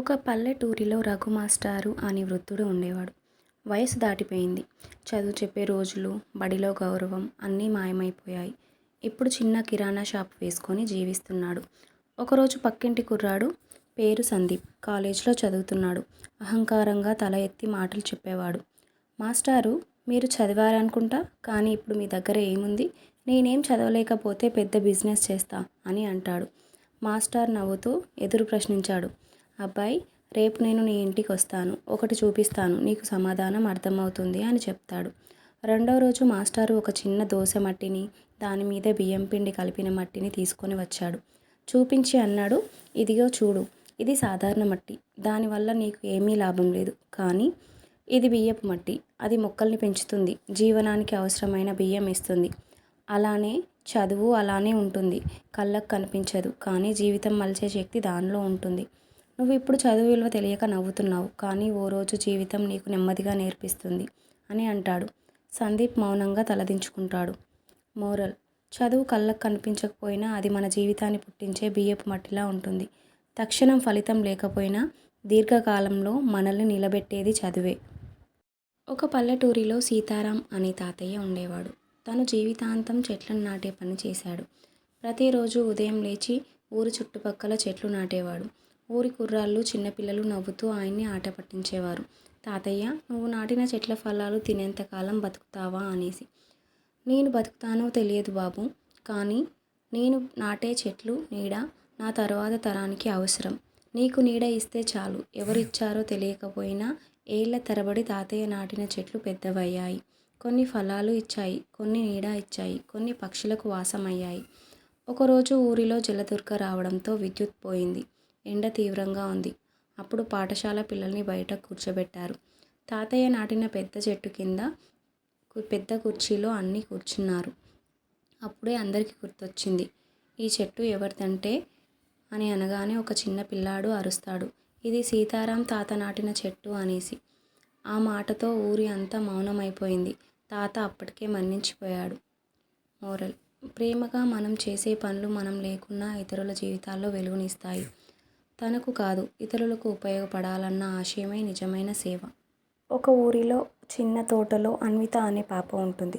ఒక పల్లెటూరిలో రఘు మాస్టారు అని వృద్ధుడు ఉండేవాడు. వయసు దాటిపోయింది. చదువు చెప్పే రోజులు, బడిలో గౌరవం అన్నీ మాయమైపోయాయి. ఇప్పుడు చిన్న కిరాణా షాప్ వేసుకొని జీవిస్తున్నాడు. ఒకరోజు పక్కింటి కుర్రాడు పేరు సందీప్ కాలేజీలో చదువుతున్నాడు. అహంకారంగా తల ఎత్తి మాటలు చెప్పేవాడు. మాస్టారు మీరు చదివారనుకుంటా కానీ ఇప్పుడు మీ దగ్గర ఏముంది? నేనేం చదవలేకపోతే పెద్ద బిజినెస్ చేస్తా అని అంటాడు. మాస్టారు నవ్వుతూ ఎదురు ప్రశ్నించాడు. అబ్బాయి రేపు నేను నీ ఇంటికి వస్తాను. ఒకటి చూపిస్తాను నీకు సమాధానం అర్థమవుతుంది అని చెప్తాడు. రెండో రోజు మాస్టారు ఒక చిన్న దోశ మట్టిని, దాని మీద బియ్యం పిండి కలిపిన మట్టిని తీసుకొని వచ్చాడు. చూపించి అన్నాడు ఇదిగో చూడు ఇది సాధారణ మట్టి. దానివల్ల నీకు ఏమీ లాభం లేదు. కానీ ఇది బియ్యపు మట్టి. అది మొక్కల్ని పెంచుతుంది. జీవనానికి అవసరమైన బియ్యం ఇస్తుంది. అలానే చదువు అలానే ఉంటుంది. కళ్ళకు కనిపించదు. కానీ జీవితం మలిచే శక్తి దానిలో ఉంటుంది. నువ్వు ఇప్పుడు చదువు విలువ తెలియక నవ్వుతున్నావు. కానీ ఓ రోజు జీవితం నీకు నెమ్మదిగా నేర్పిస్తుంది అని అంటాడు. సందీప్ మౌనంగా తలదించుకుంటాడు. మోరల్ చదువు కళ్ళకు కనిపించకపోయినా అది మన జీవితాన్ని పుట్టించే బియ్యపు మట్టిలా ఉంటుంది. తక్షణం ఫలితం లేకపోయినా దీర్ఘకాలంలో మనల్ని నిలబెట్టేది చదువే. ఒక పల్లెటూరిలో సీతారాం అనే తాతయ్య ఉండేవాడు. తను జీవితాంతం చెట్లను నాటే పని చేశాడు. ప్రతిరోజు ఉదయం లేచి ఊరు చుట్టుపక్కల చెట్లు నాటేవాడు. ఊరి కుర్రాళ్ళు, చిన్నపిల్లలు నవ్వుతూ ఆయన్ని ఆట పట్టించేవారు. తాతయ్య నువ్వు నాటిన చెట్ల ఫలాలు తినేంతకాలం బతుకుతావా అనేసి. నేను బతుకుతానో తెలియదు బాబు కానీ నేను నాటే చెట్లు నీడ నా తర్వాత తరానికి అవసరం. నీకు నీడ ఇస్తే చాలు. ఎవరిచ్చారో తెలియకపోయినా ఏళ్ళ తరబడి తాతయ్య నాటిన చెట్లు పెద్దవయ్యాయి. కొన్ని ఫలాలు ఇచ్చాయి. కొన్ని నీడ ఇచ్చాయి. కొన్ని పక్షులకు వాసమయ్యాయి. ఒకరోజు ఊరిలో జలదుర్గ రావడంతో విద్యుత్ పోయింది. ఎండ తీవ్రంగా ఉంది. అప్పుడు పాఠశాల పిల్లల్ని బయట కూర్చోబెట్టారు. తాతయ్య నాటిన పెద్ద చెట్టు కింద పెద్ద కుర్చీలో అన్నీ కూర్చున్నారు. అప్పుడే అందరికీ గుర్తొచ్చింది. ఈ చెట్టు ఎవరిదంటే అని అనగానే ఒక చిన్న పిల్లాడు అరుస్తాడు. ఇది సీతారాం తాత నాటిన చెట్టు అనేసి. ఆ మాటతో ఊరి అంతా మౌనమైపోయింది. తాత అప్పటికే మరణించిపోయాడు. మోరల్ ప్రేమగా మనం చేసే పనులు మనం లేకున్నా ఇతరుల జీవితాల్లో వెలుగునిస్తాయి. తనకు కాదు ఇతరులకు ఉపయోగపడాలన్న ఆశయమే నిజమైన సేవ. ఒక ఊరిలో చిన్న తోటలో అన్విత అనే పాప ఉంటుంది.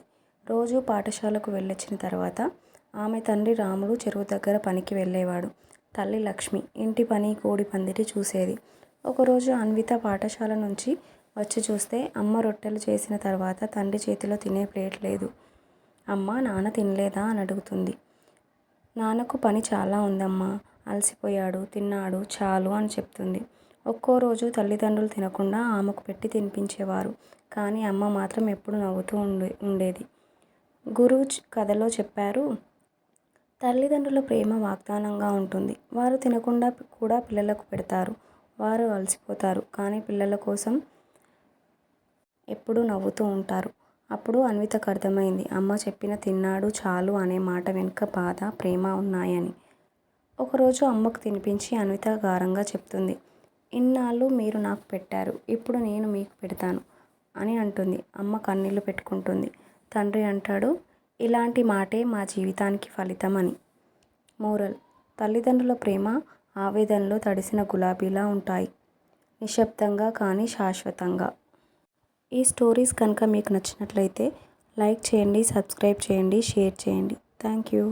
రోజూ పాఠశాలకు వెళ్ళొచ్చిన తర్వాత ఆమె తండ్రి రాములు చెరువు దగ్గర పనికి వెళ్ళేవాడు. తల్లి లక్ష్మి ఇంటి పని, కోడి పందిరి చూసేది. ఒకరోజు అన్విత పాఠశాల నుంచి వచ్చి చూస్తే అమ్మ రొట్టెలు చేసిన తర్వాత తండ్రి చేతిలో తినే ప్లేట్ లేదు. అమ్మా నాన్న తినలేదా అని అడుగుతుంది. నాన్నకు పని చాలా ఉందమ్మా. అలసిపోయాడు. తిన్నాడు. చాలు అని చెప్తుంది. ఒక్కో రోజు తల్లిదండ్రులు తినకుండా ఆమెకు పెట్టి తినిపించేవారు. కానీ అమ్మ మాత్రం ఎప్పుడు నవ్వుతూ ఉండే ఉండేది. గురువు కథలో చెప్పారు తల్లిదండ్రుల ప్రేమ వాగ్దానంగా ఉంటుంది. వారు తినకుండా కూడా పిల్లలకు పెడతారు. వారు అలసిపోతారు. కానీ పిల్లల కోసం ఎప్పుడూ నవ్వుతూ ఉంటారు. అప్పుడు అన్వితకు అర్థమైంది అమ్మ చెప్పిన తిన్నాడు చాలు అనే మాట వెనుక బాధ, ప్రేమ ఉన్నాయని. ఒకరోజు అమ్మకు తినిపించి అన్విత గారంగా చెప్తుంది. ఇన్నాళ్ళు మీరు నాకు పెట్టారు. ఇప్పుడు నేను మీకు పెడతాను అని అంటుంది. అమ్మ కన్నీళ్ళు పెట్టుకుంటుంది. తండ్రి అంటాడు ఇలాంటి మాటే మా జీవితానికి ఫలితం అని. మోరల్ తల్లిదండ్రుల ప్రేమ ఆవేదనలో తడిసిన గులాబీలా ఉంటాయి. నిశ్శబ్దంగా కానీ శాశ్వతంగా. ఈ స్టోరీస్ కనుక మీకు నచ్చినట్లయితే లైక్ చేయండి, సబ్స్క్రైబ్ చేయండి, షేర్ చేయండి. Thank you